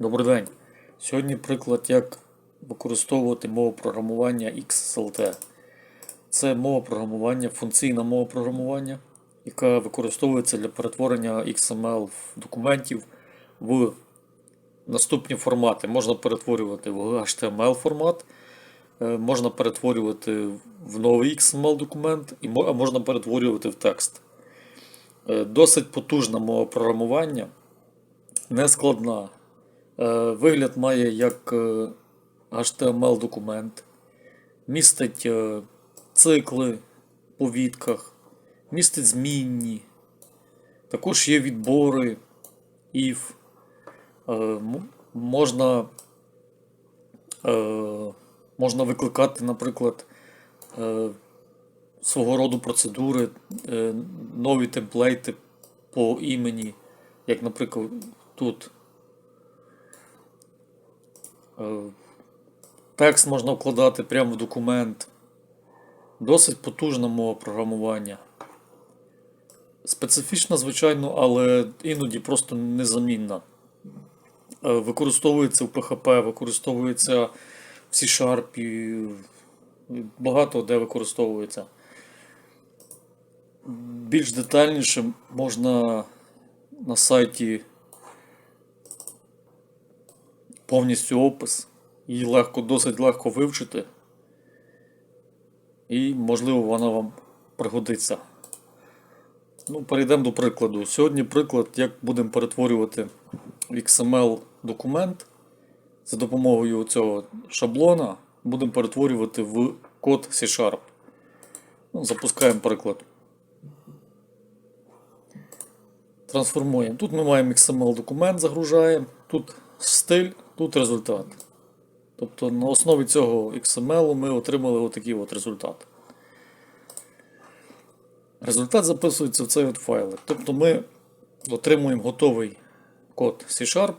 Добрий день. Сьогодні приклад, як використовувати мову програмування XSLT. Це мова програмування, функційна мова програмування, яка використовується для перетворення XML документів в наступні формати. Можна перетворювати в HTML формат, е, можна перетворювати в новий XML документ, а можна перетворювати в текст. Е, Досить потужна мова програмування, не складна. Е, Вигляд має як е, HTML документ, містить е, цикли по відках, містить змінні. Також є відбори, if. Можна, можна викликати, наприклад, свого роду процедури, нові темплейти по імені, як, наприклад, тут. Е, Текст можна вкладати прямо в документ. Досить потужна мова програмування. Специфічна, звичайно, але іноді просто незамінна. Е, Використовується в PHP, використовується в C-Sharp, багато де використовується. Більш детальніше можна на сайті повністю опис. Її легко, досить легко вивчити. І, можливо, вона вам пригодиться. Ну, перейдемо до прикладу. Сьогодні приклад, як будемо перетворювати XML документ за допомогою цього шаблона, будемо перетворювати в код C-Sharp. Ну, запускаємо приклад. Трансформуємо. Тут ми маємо XML документ, загружаємо, тут стиль, тут результат. Тобто на основі цього XML ми отримали отакий от результат. Результат записується в цей от файлик. Тобто ми отримуємо готовий код C-Sharp,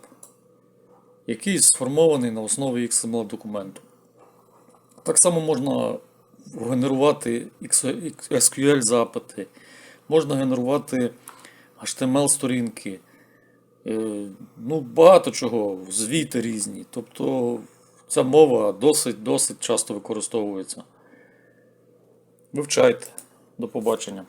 який сформований на основі XML документу. Так само можна генерувати SQL запити, можна генерувати HTML сторінки. Е, Ну, багато чого, звіти різні. Тобто ця мова досить досить часто використовується. Вивчайте. До побачення.